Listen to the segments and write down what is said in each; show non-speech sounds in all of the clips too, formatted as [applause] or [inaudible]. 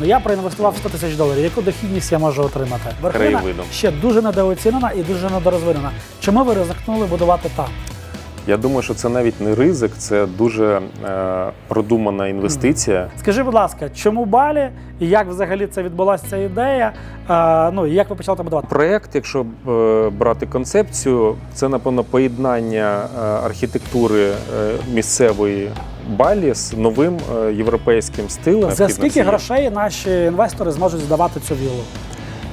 Ну, Я проінвестував 100 тисяч доларів. Яку дохідність я можу отримати? Верховина Краєвидом. ще дуже недооцінена і дуже недорозвинена. Чому ви ризикнули будувати там? Я думаю, що це навіть не ризик, це дуже е, продумана інвестиція. Скажи, будь ласка, чому Балі і як взагалі це відбулася ця ідея? Е, ну і як ви почали там будувати? Проєкт, якщо е, брати концепцію, це напевно поєднання е, архітектури е, місцевої Балі з новим е, європейським стилем. За скільки грошей наші інвестори зможуть здавати цю віллу?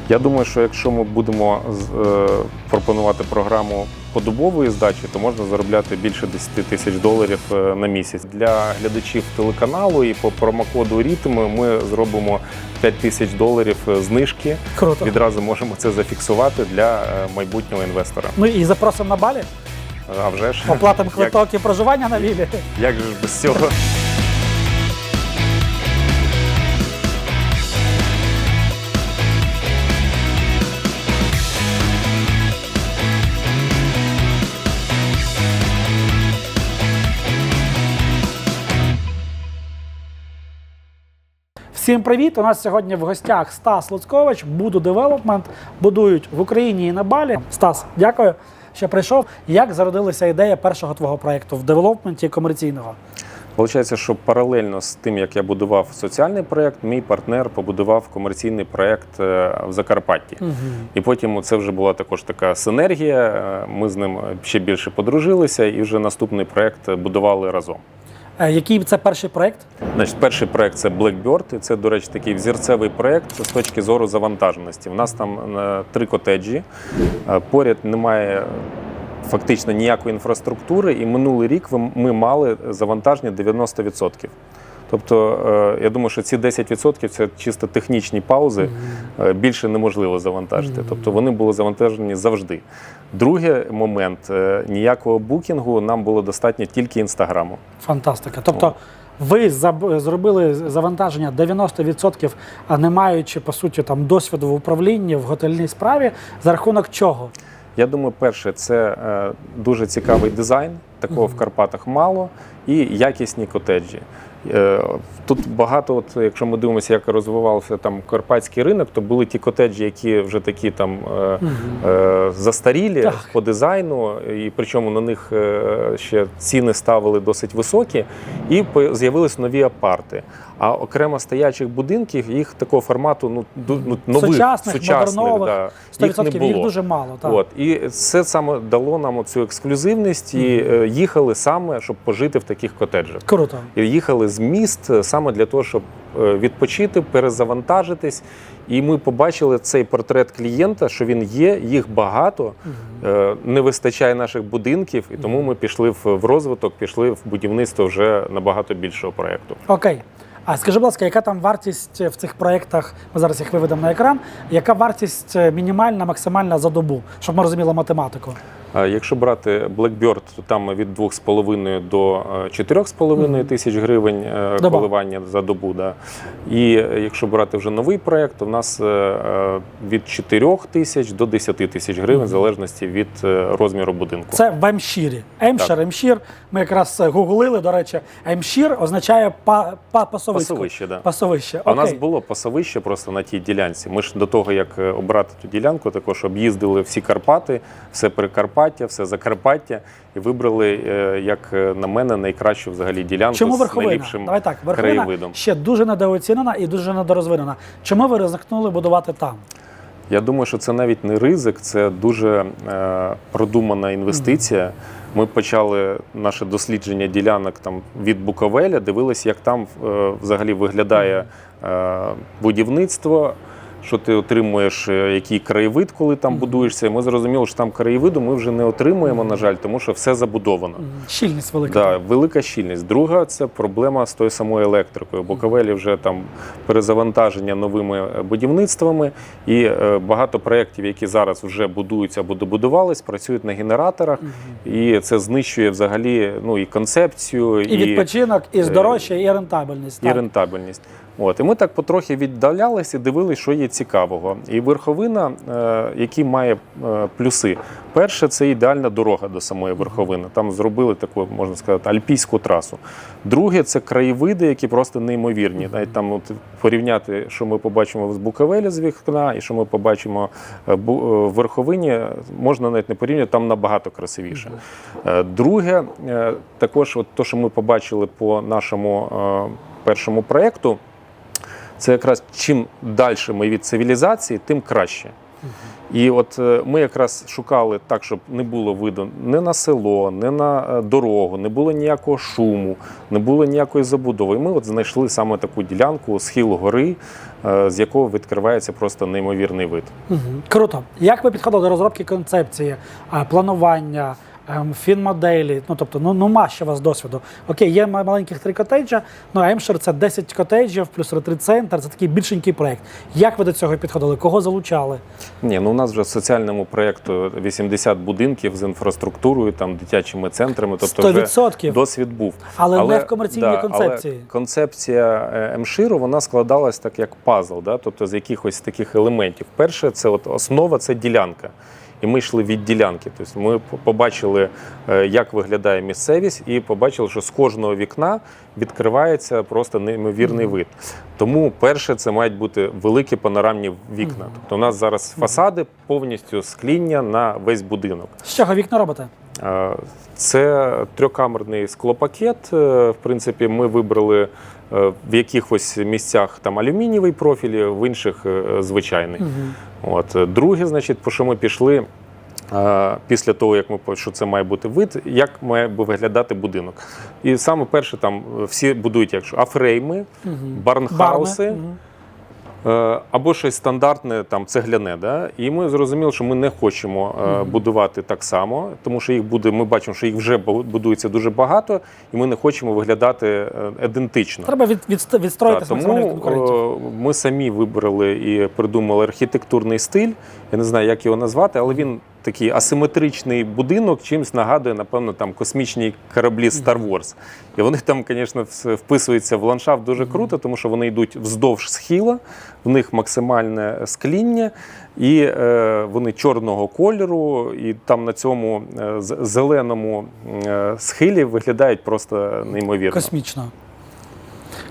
Я думаю, що якщо ми будемо з- е, пропонувати програму подобової здачі, то можна заробляти більше 10 тисяч доларів е, на місяць. Для глядачів телеканалу і по промокоду «Рітм» ми зробимо 5 тисяч доларів е, знижки. Круто. Відразу можемо це зафіксувати для е, майбутнього інвестора. Ну і запросимо на Балі, А вже ж оплатимо [laughs] квиток і проживання на вілі. як же ж без цього? Всім привіт! У нас сьогодні в гостях Стас Луцкович, Буду Девелопмент. Будують в Україні і на Балі. Стас, дякую, що прийшов. Як зародилася ідея першого твого проєкту в девелопменті комерційного? Получається, що паралельно з тим, як я будував соціальний проєкт, мій партнер побудував комерційний проєкт е, в Закарпатті. І потім це вже була також така синергія. е, Ми з ним ще більше подружилися, і вже наступний проєкт будували разом. Е, Який це перший проект? Значить, перший проект це Blackbird, це, до речі, такий взірцевий проект з точки зору завантаженості. У нас там е, три котеджі, е, поряд немає. Фактично ніякої інфраструктури, і минулий рік ми мали завантаження 90%. Тобто, е, я думаю, що ці 10% це чисто технічні паузи, е, більше неможливо завантажити. Тобто вони були завантажені завжди. Другий момент е, ніякого букінгу нам було достатньо тільки інстаграму. Фантастика. Тобто ви зробили завантаження 90%, а не маючи по суті там досвіду в управлінні в готельній справі, за рахунок чого? Я думаю, перше, це дуже цікавий дизайн. Такого в Карпатах мало, і якісні котеджі. Е, Тут багато, от, якщо ми дивимося, як розвивався там карпатський ринок, то були ті котеджі, які вже такі там е, застарілі Так. по дизайну, і причому на них ще ціни ставили досить високі, і з'явились нові апарти. А окремо стоячих будинків їх такого формату ну, ну нових Сучасних, модернових, да, 100% їх, дуже мало. Так. От і це саме дало нам цю ексклюзивність і е, їхали саме, щоб пожити в таких котеджах. Круто. І їхали з міст е, саме для того, щоб е, відпочити, перезавантажитись. І ми побачили цей портрет клієнта, що він є, їх багато, не вистачає наших будинків, і тому ми пішли в в розвиток, пішли в будівництво вже набагато більшого проєкту. Окей. А скажи, будь ласка, яка там вартість в цих проєктах? Ми зараз їх виведемо на екран. Яка вартість е, мінімальна, максимальна за добу, щоб ми розуміли математику? А Якщо брати Blackbird, то там від 2,5 до е, 4,5 тисяч гривень е, Доба. коливання за добу. Да. І е, якщо брати вже новий проєкт, то в нас е, е, від 4 тисяч до 10 тисяч гривень, в залежності від е, розміру будинку. Це в Емшірі. Емшир, Емшір. Ми якраз е, гуглили, до речі, Емшір означає па, па, пасовисько. Пасовище, да. Пасовище. А у нас було пасовище просто на тій ділянці. Ми ж до того, як е, обрати ту ділянку, також об'їздили всі Карпати, все Прикарпаття, все Закарпаття і вибрали, е, як е, на мене, найкращу взагалі ділянку Чому з найліпшим Давай так, верховина краєвидом. ще дуже недооцінена і дуже недорозвинена. Чому ви ризикнули будувати там? Я думаю, що це навіть не ризик, це дуже е, продумана інвестиція. Ми почали наше дослідження ділянок там від Буковеля, дивилися, як там е, взагалі виглядає е, будівництво. Що ти отримуєш, е, який краєвид, коли там будуєшся. І ми зрозуміли, що там краєвиду ми вже не отримуємо, на жаль, тому що все забудовано. Щільність велика. Да, велика щільність. Друга це проблема з тою самою електрикою. Буковелі вже там перезавантаження новими е, будівництвами, і е, багато проєктів, які зараз вже будуються або добудувались, працюють на генераторах, і це знищує взагалі ну і концепцію, І відпочинок, і здорожчя, і рентабельність. і так. рентабельність. От, і ми так потрохи віддалялися і дивилися, що є цікавого. І верховина, е, які має е, плюси. Перше, це ідеальна дорога до самої верховини. Там зробили таку, можна сказати, альпійську трасу. Друге, це краєвиди, які просто неймовірні. Навіть там от, порівняти, що ми побачимо з Буковеля з вікна, і що ми побачимо е, в верховині, можна навіть не порівняти, там набагато красивіше. Друге, також от то, що ми побачили по нашому е, першому проєкту, це якраз чим далі ми від цивілізації, тим краще. І от е, ми якраз шукали так, щоб не було видно не на село, не на е, дорогу, не було ніякого шуму, не було ніякої забудови. І ми от знайшли саме таку ділянку схил гори, е, з якого відкривається просто неймовірний вид. Круто. Як ви підходили до розробки концепції, планування, фінмоделі? Ну тобто, ну нема ще у вас досвіду. Окей, є маленьких три котеджа, ну а Емшир це 10 котеджів плюс ретрит-центр, це такий більшенький проект. Як ви до цього підходили? Кого залучали? Ні, ну у нас вже в соціальному проєкту 80 будинків з інфраструктурою, там дитячими центрами. Тобто вже 100%. досвід був. Але не в комерційній концепції. Але концепція е, МШИРу вона складалась так як пазл, да? тобто з якихось таких елементів. Перше, це от основа це ділянка. І ми йшли від ділянки. Тобто ми побачили, е, як виглядає місцевість, і побачили, що з кожного вікна відкривається просто неймовірний вид. Тому перше, це мають бути великі панорамні вікна. Тобто у нас зараз фасади повністю скління на весь будинок. З чого вікна робите? Е, Це трьохкамерний склопакет. Е, В принципі, ми вибрали в якихось місцях там алюмінієвий профіль, в інших звичайний. звичайний. От Е, друге, значить, по що ми пішли. е, Після того, як ми що це має бути вид, як має виглядати будинок. І саме перше, там е, всі будують якщо афрейми, барнхауси, Барни. Е, або щось стандартне, там цегляне. Да? І ми зрозуміли, що ми не хочемо е, будувати так само, тому що їх буде. Ми бачимо, що їх вже бу- будується дуже багато, і ми не хочемо виглядати е, ідентично. Треба від, відст- відстроїти від конкурентів. е, ми самі вибрали і придумали архітектурний стиль. Я не знаю, як його назвати, але він такий асиметричний будинок, чимось нагадує, напевно, там космічні кораблі Star Wars. І вони там, звісно, вписуються в ландшафт дуже круто, тому що вони йдуть вздовж схила, в них максимальне скління, і е, вони чорного кольору, і там на цьому е, зеленому е, схилі виглядають просто неймовірно. Космічно.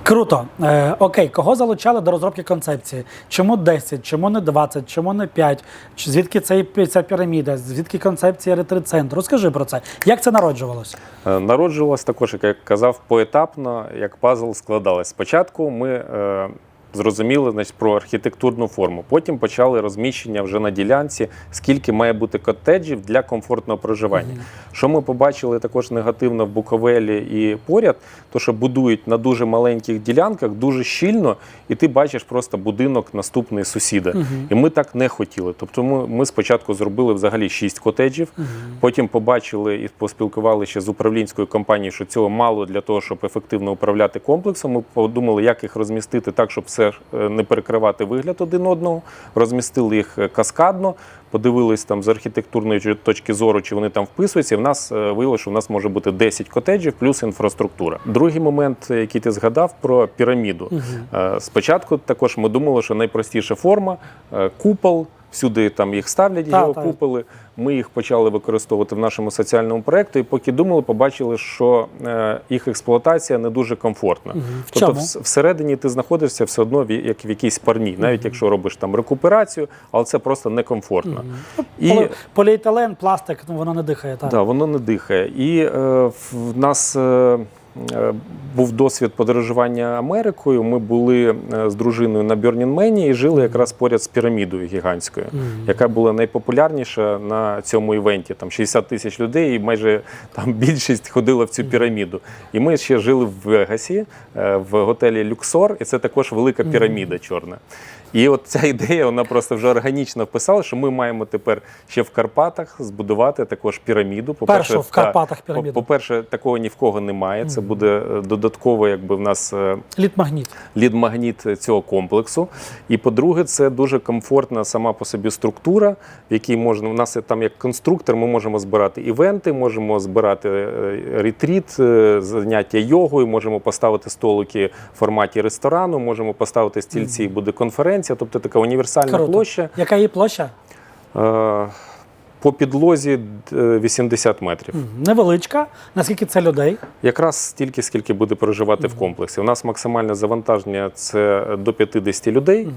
Круто. Е, окей, кого залучали до розробки концепції? Чому 10, чому не 20, чому не 5? Чи Звідки цей, ця піраміда? Звідки концепція ретрит-центру? Розкажи про це. Як це народжувалося? Е, Народжувалась також, як я казав, поетапно, як пазл складалась. Спочатку ми е, зрозуміли значить, про архітектурну форму. Потім почали розміщення вже на ділянці, скільки має бути котеджів для комфортного проживання. Що ми побачили також негативно в Буковелі і поряд, то що будують на дуже маленьких ділянках, дуже щільно, і ти бачиш просто будинок наступний сусіда. І ми так не хотіли. Тобто ми, ми спочатку зробили взагалі 6 котеджів, потім побачили і поспілкувалися ще з управлінською компанією, що цього мало для того, щоб ефективно управляти комплексом. Ми подумали, як їх розмістити так, щоб все е, не перекривати вигляд один одного. Розмістили їх е, каскадно, подивились там з архітектурної точки зору, чи вони там вписуються. І в нас е, виявилося, що в нас може бути 10 котеджів плюс інфраструктура. Другий момент, який ти згадав, про піраміду. Угу. Спочатку також ми думали, що найпростіша форма купол. Всюди там їх ставлять Та, геокуполи. Ми їх почали використовувати в нашому соціальному проєкті, і поки думали, побачили, що е, їх експлуатація не дуже комфортна. В Тобто, чому? всередині ти знаходишся все одно в, як в якійсь парні, навіть якщо робиш там рекуперацію, але це просто некомфортно. І Полі- Поліетилен, пластик, ну воно не дихає. Так. Да, воно не дихає. І е, в нас е, був досвід подорожування Америкою. Ми були е, з дружиною на Бьорнінмені і жили якраз поряд з пірамідою гігантською, яка була найпопулярніша на цьому івенті. Там 60 тисяч людей, і майже там [laughs] більшість ходила в цю піраміду. І ми ще жили в Вегасі е, в готелі Люксор, і це також велика піраміда чорна. І от ця [laughs] ідея, вона просто вже органічно вписала, що ми маємо тепер ще в Карпатах збудувати також піраміду. По першу в Карпатах піраміду. По-перше, такого ні в кого немає. Це буде е, додатково, якби в нас е, Лід-магніт. лід-магніт цього комплексу. І по-друге, це дуже комфортна сама по собі структура, в якій можна. У нас там як конструктор, ми можемо збирати івенти, можемо збирати е, ретріт, заняття йогою, можемо поставити столики в форматі ресторану, можемо поставити стільці, і буде конференція, тобто така універсальна Круто. площа. Яка її площа? Е, По підлозі е, 80 метрів. Невеличка. Наскільки це людей? Якраз стільки, скільки буде проживати в комплексі. У нас максимальне завантаження це до 50 людей,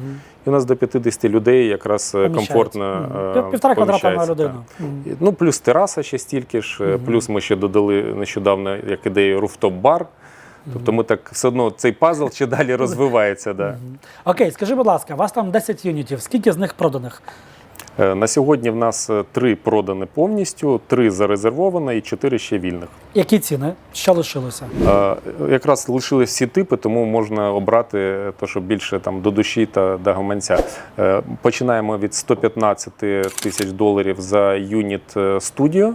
і у нас до 50 людей якраз е, комфортно. Е, Пів- Півтора квадрата на поміщається, людину. так. Мгм. Ну, плюс тераса ще стільки ж, е, плюс ми ще додали нещодавно як ідею руфтоп-бар. Тобто ми так все одно цей пазл ще далі розвивається. Да. Окей, скажи, будь ласка, у вас там 10 юнітів. Скільки з них проданих? Е, На сьогодні в нас е, три продані повністю, три зарезервовано і чотири ще вільних. Які ціни? Що лишилося? Е, Якраз лишились всі типи, тому можна обрати те, що більше там до душі та до гаманця. Е, Починаємо від 115 тисяч доларів за юніт е, студіо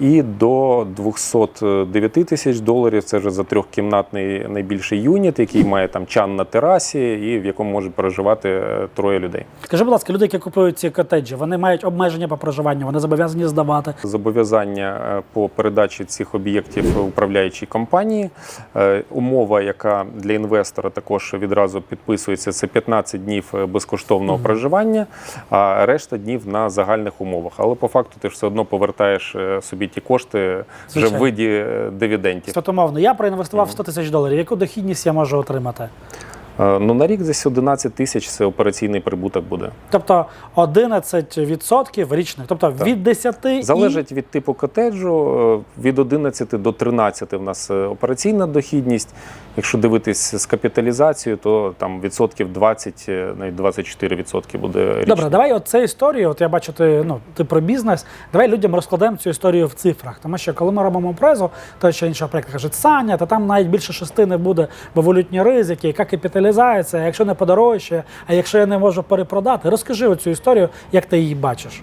і до 209 тисяч доларів. Це вже за трьохкімнатний найбільший юніт, який має там чан на терасі і в якому може проживати е, троє людей. Скажи, будь ласка, люди, які купують ці котеджі, вони мають обмеження по проживанню, вони зобов'язані здавати. Зобов'язання е, по передачі цих об'єктів управляючій компанії. Е, Умова, яка для інвестора також відразу підписується, це 15 днів е, безкоштовного проживання, а решта днів на загальних умовах. Але по факту ти ж все одно повертаєш е, собі ті кошти вже в виді дивідендів. Статумовно, я проінвестував 100 тисяч доларів. Яку дохідність я можу отримати? Е, Ну на рік десь 11 тисяч це операційний прибуток буде. Тобто 11% річних, тобто від 10 і... Залежить від типу котеджу, е, від 11 до 13 в нас е, операційна дохідність. Якщо дивитись з капіталізацією, то там відсотків 20, е, навіть 24 відсотки буде річно. Добре, давай от цю історію. От я бачу, ти ну ти про бізнес. Давай людям розкладемо цю історію в цифрах. Тому що коли ми робимо презу, то що іншого проєкту кажуть, Саня, та там навіть більше шести не буде бо валютні ризики, яка капіталізація, якщо не подорожчає, а якщо я не можу перепродати. Розкажи оцю історію, як ти її бачиш.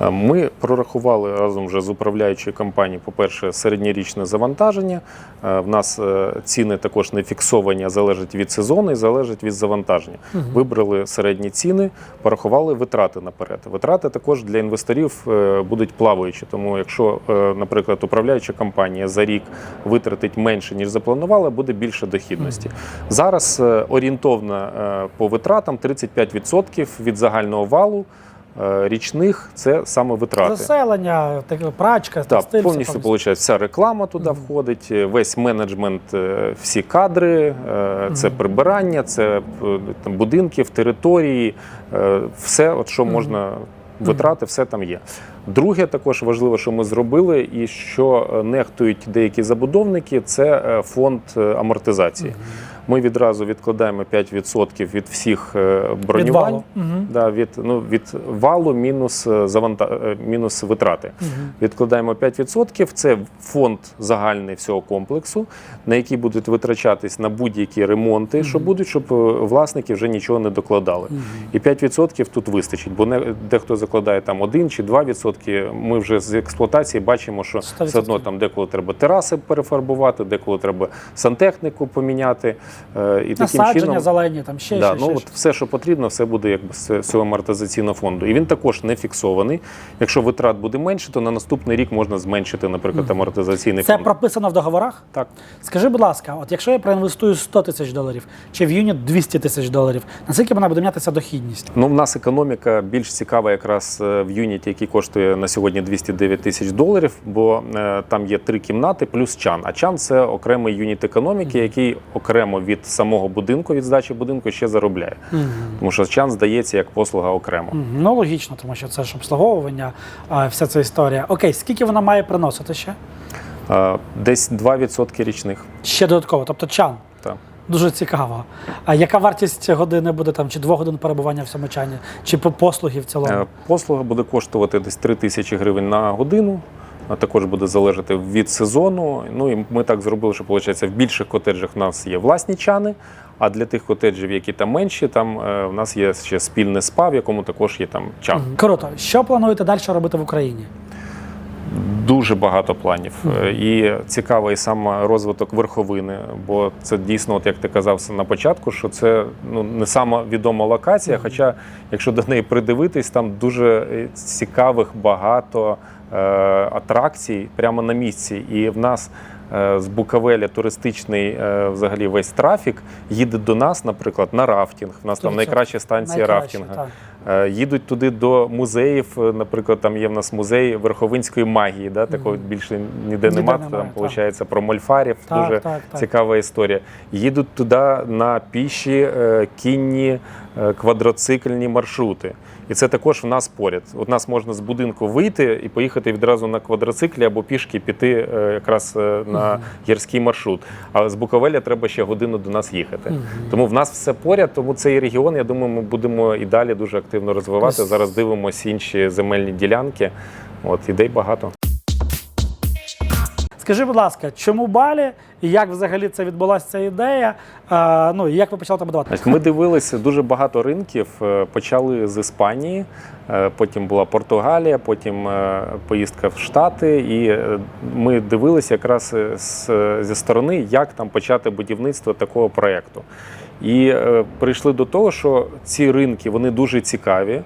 Ми прорахували разом вже з управляючою компанією, по-перше, середньорічне завантаження. Е, В нас е, ціни також не фіксовані, а залежать від сезону і залежать від завантаження. Вибрали середні ціни, порахували витрати наперед. Витрати також для інвесторів е, будуть плаваючі. Тому, якщо, наприклад, управляюча компанія за рік витратить менше ніж запланувала, буде більше дохідності. Зараз е, орієнтовно е, по витратам 35% від загального валу. Е, Річних це саме витрати. Заселення, так, прачка, Так, стиль, все повністю виходить, вся реклама туди входить, е, весь менеджмент, е, всі кадри, це прибирання, це там, будинків, території, все, от що можна витрати, все там є. Друге, також важливо, що ми зробили, і що нехтують деякі забудовники, це фонд амортизації. Ми відразу відкладаємо 5% від всіх е, бронювань. валу. Да, від, ну, від валу мінус, е, заванта... е, мінус витрати. Відкладаємо 5%. Це фонд загальний всього комплексу, на який будуть витрачатись на будь-які ремонти, що будуть, щоб власники вже нічого не докладали. І 5% тут вистачить, бо не, дехто закладає там 1 чи 2%. Ми вже з експлуатації бачимо, що 100%. все одно там деколи треба тераси перефарбувати, деколи треба сантехніку поміняти. Е, І таким Насадження чином зелені, там ще, Да, ще, ну ще, от все, що потрібно, все буде якби з цього амортизаційного фонду. І він також не фіксований. Якщо витрат буде менше, то на наступний рік можна зменшити, наприклад, амортизаційний Це фонд. прописано в договорах? Так. Скажи, будь ласка, от якщо я проінвестую 100 тисяч доларів чи в юніт 200 тисяч доларів, наскільки вона буде мінятися дохідність? Ну, в нас економіка більш цікава якраз е, в юніті, який коштує на сьогодні 209 тисяч доларів, бо е, там є три кімнати плюс чан. А чан це окремий юніт економіки, який окремо від самого будинку, від здачі будинку ще заробляє. Тому що чан здається як послуга окремо. Мгм. Ну логічно, тому що це ж обслуговування, а, вся ця історія. Окей, скільки вона має приносити ще? Десь 2% річних. Ще додатково, тобто чан. Так. Дуже цікаво. А яка вартість години буде там, чи двох годин перебування в цьому чані, чи по послуги в цілому? Е, Послуга буде коштувати десь 3 тисячі гривень на годину. Також буде залежати від сезону. Ну і ми так зробили, що виходить, в більших котеджах в нас є власні чани. А для тих котеджів, які там менші, там е, в нас є ще спільне спа, в якому також є там чан. Круто. Що плануєте далі робити в Україні? Дуже багато планів. Е, І цікавий сам розвиток верховини, бо це дійсно, от як ти казав на початку, що це ну не сама відома локація. Хоча, якщо до неї придивитись, там дуже е, цікавих багато е, атракцій прямо на місці. І в нас з Буковеля туристичний е, взагалі весь трафік їде до нас, наприклад, на рафтинг. У нас там найкращі станції найкраще, рафтинга. так. Е, Їдуть туди до музеїв. е, Наприклад, там є в нас музей верховинської магії. Да? Такого більше ніде, Ніде нема. немає, Там виходить про мольфарів. Так, Дуже так, так. цікава історія. Їдуть туди на піші е, кінні е, квадроцикльні маршрути. І це також в нас поряд. От нас можна з будинку вийти і поїхати відразу на квадроциклі або пішки піти е, якраз е, на гірський маршрут. А з Буковеля треба ще годину до нас їхати. Тому в нас все поряд. Тому цей регіон, я думаю, ми будемо і далі дуже активно розвивати. Зараз дивимося інші земельні ділянки. От ідей багато. Скажи, будь ласка, чому Балі і як взагалі це відбулася ця ідея? А, ну і як ви почали там будувати? Ми дивилися дуже багато ринків. Е, Почали з Іспанії, е, потім була Португалія, потім е, поїздка в Штати. І ми дивилися якраз зі сторони, як там почати будівництво такого проєкту. І прийшли до того, що ці ринки вони дуже цікаві.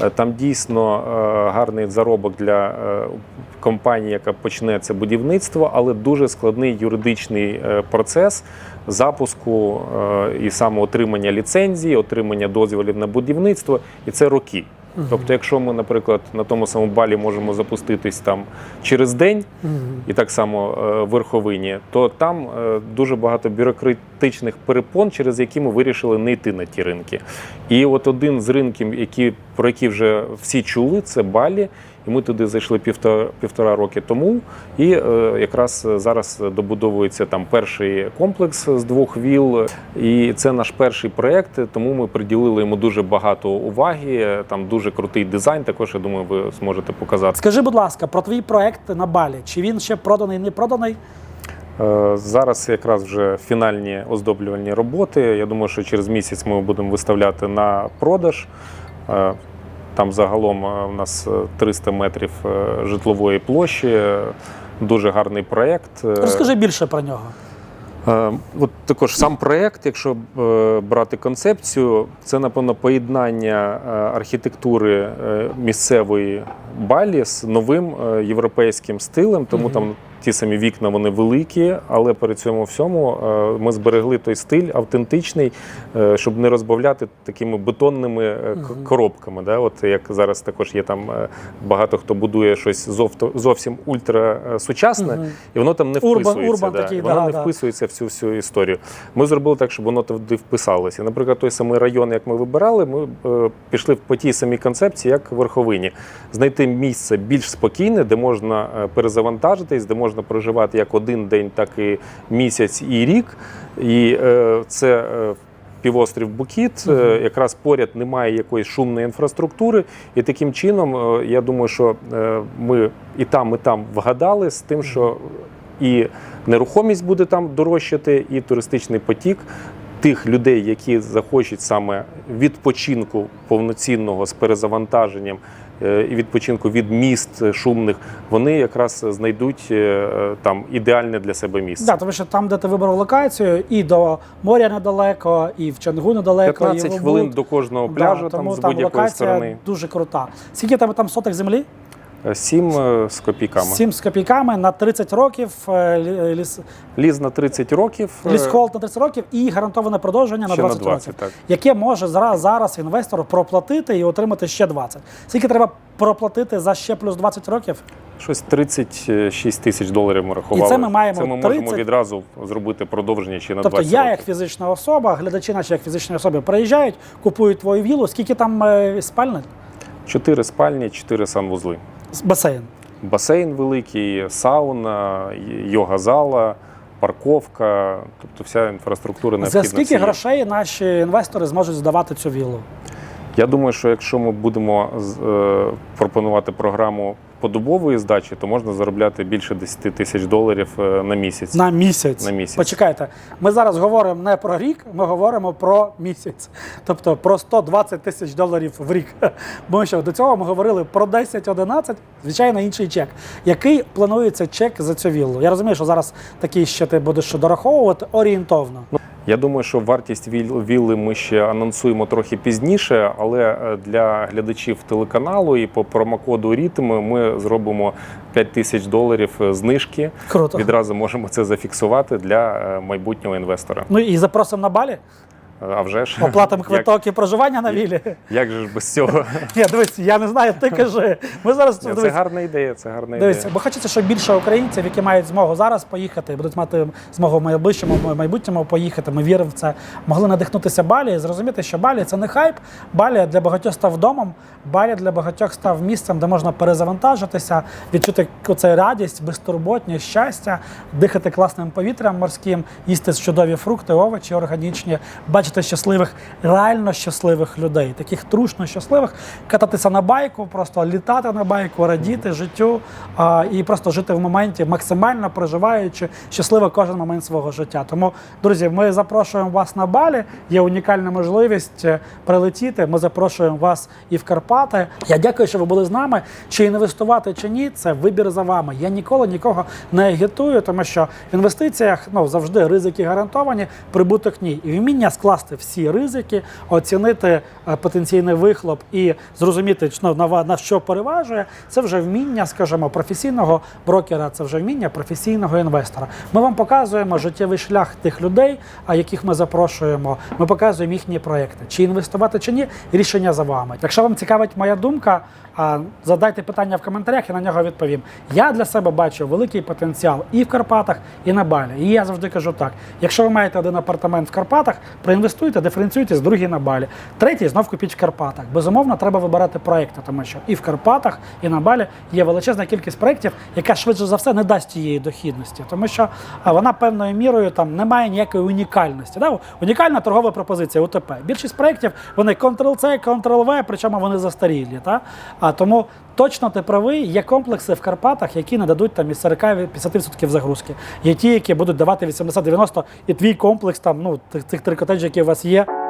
Е, Там дійсно е, гарний заробок для е, компанії, яка почне це будівництво, але дуже складний юридичний процес запуску і самоотримання ліцензії, отримання дозволів на будівництво, і це роки. Тобто, якщо ми, наприклад, на тому самому балі можемо запуститись там через день, і так само е, в верховині, то там е, дуже багато бюрократичних перепон, через які ми вирішили не йти на ті ринки. І от один з ринків, які, про які вже всі чули, це Балі. І ми туди зайшли півтора, півтора роки тому. І е, якраз зараз добудовується там перший комплекс з двох віл. І це наш перший проєкт, тому ми приділили йому дуже багато уваги. Там дуже крутий дизайн. Також я думаю, ви зможете показати. Скажи, будь ласка, про твій проект на Балі. Чи він ще проданий, не проданий? Е, Зараз якраз вже фінальні оздоблювальні роботи. Я думаю, що через місяць ми будемо виставляти на продаж. Е, Там загалом е, у нас е, 300 метрів е, житлової площі. Е, Дуже гарний проєкт. Е, Розкажи більше про нього. Е, От також сам проєкт, якщо е, брати концепцію, це напевно поєднання е, архітектури е, місцевої Балі з новим е, європейським стилем, тому там. Ті самі вікна вони великі, але при цьому всьому е, ми зберегли той стиль автентичний, е, щоб не розбавляти такими бетонними е, коробками. Да? От як зараз також є там багато хто будує щось зовсім ультра е, і воно там не вписується. урбан да. такий, воно да, не да. вписується в цю всю історію. Ми зробили так, щоб воно туди вписалося. Наприклад, той самий район, як ми вибирали, ми пішли по тій самій концепції, як в Верховині. Знайти місце більш спокійне, де можна перезавантажитись, де можна проживати як один день, так і місяць і рік. І е, це. е, Півострів Букіт, е, якраз поряд немає якоїсь шумної інфраструктури, і таким чином я думаю, що ми і там, і там вгадали з тим, що і нерухомість буде там дорожчати, і туристичний потік тих людей, які захочуть саме відпочинку повноцінного з перезавантаженням і відпочинку від міст шумних, вони якраз знайдуть е, там ідеальне для себе місце. Да, тому що там, де ти вибрав локацію, і до моря недалеко, і в Чангу недалеко. і 15 в хвилин до кожного пляжу, там тому з там будь-якої локація сторони. дуже крута. Скільки тебе там соток землі? Сім е, з копійками. Сім з копійками на 30 років. е, Ліс, Ліз на 30 років. е, лісхолд на 30 років і гарантоване продовження на Ще на 20, 20, років, так. яке може зараз, зараз інвестор проплатити і отримати ще 20. Скільки треба проплатити за ще плюс 20 років? Щось 36 тисяч доларів ми рахували. І це ми маємо Це ми можемо 30. відразу зробити продовження ще на Тобто 20 я, як фізична особа, глядачі наші як фізичні особи приїжджають, купують твою вілу. Скільки там е, спальник? Чотири спальні, чотири санвузли. Басейн. Басейн великий, сауна, йога-зала, парковка, тобто вся інфраструктура необхідна. За скільки грошей наші інвестори зможуть здавати цю віллу? Я думаю, що якщо ми будемо е, пропонувати програму подобової здачі, то можна заробляти більше 10 тисяч доларів е, на місяць. На місяць. На місяць. Почекайте, ми зараз говоримо не про рік, ми говоримо про місяць. Тобто про 120 тисяч доларів в рік. [laughs] Бо що до цього ми говорили про 10-11, звичайно, інший чек. Який планується чек за цю віллу? Я розумію, що зараз такий ще ти будеш дораховувати орієнтовно. Я думаю, що вартість віл- вілли ми ще анонсуємо трохи пізніше, але е, для глядачів телеканалу і по промокоду Рітм ми зробимо 5 тисяч доларів е, знижки. Круто. Відразу можемо це зафіксувати для е, майбутнього інвестора. Ну і запросимо на балі, А вже ж оплатимо як, квиток і проживання на віллі. як же ж без цього? [laughs] Ні, дивись, я не знаю, ти кажи. Ми зараз Це гарна ідея. Це гарна Дивіться, ідея. бо хочеться, щоб більше українців, які мають змогу зараз поїхати, будуть мати змогу в найближчому в майбутньому поїхати. Ми віримо в це, могли надихнутися Балі і зрозуміти, що Балі це не хайп. Балі для багатьох став домом, Балі для багатьох став місцем, де можна перезавантажитися, відчути оцей радість, безтурботність, щастя, дихати класним повітрям морським, їсти чудові фрукти, овочі органічні, бачити щасливих, реально щасливих людей, таких трушно щасливих, кататися на байку, просто літати на байку, радіти життю а, і просто жити в моменті, максимально проживаючи щасливо кожен момент свого життя. Тому, друзі, ми запрошуємо вас на Балі. Є унікальна можливість е, прилетіти. Ми запрошуємо вас і в Карпати. Я дякую, що ви були з нами. Чи інвестувати, чи ні, це вибір за вами. Я ніколи нікого не агітую, тому що в інвестиціях ну завжди ризики гарантовані, прибуток ні. І вміння скласти всі ризики, оцінити е, потенційний вихлоп і зрозуміти, чи, ну, на, що переважує. Це вже вміння, скажімо, професійного брокера, це вже вміння професійного інвестора. Ми вам показуємо життєвий шлях тих людей, яких ми запрошуємо. Ми показуємо їхні проекти. Чи інвестувати, чи ні, рішення за вами. Якщо вам цікавить моя думка, задайте питання в коментарях, я на нього відповім. Я для себе бачу великий потенціал і в Карпатах, і на Балі. І я завжди кажу так: якщо ви маєте один апартамент в Карпатах, проінвестуйте, диференціюйтесь, другий на Балі. Третій знов купіть в Карпатах. Безумовно, треба вибирати проекти, тому що і в Карпатах, і на Балі є величезна кількість проєктів, яка швидше за все не дасть тієї дохідності, тому що вона певною мірою там не має ніякої унікальності. Да? Унікальна торгова пропозиція УТП. Більшість проєктів вони Ctrl-C, Ctrl-V, причому вони застарілі. Та? А тому точно ти правий, є комплекси в Карпатах, які не дадуть там із 40-50% загрузки. Є ті, які будуть давати 80-90, і твій комплекс там, ну, тих, тих три котеджі, які у вас є.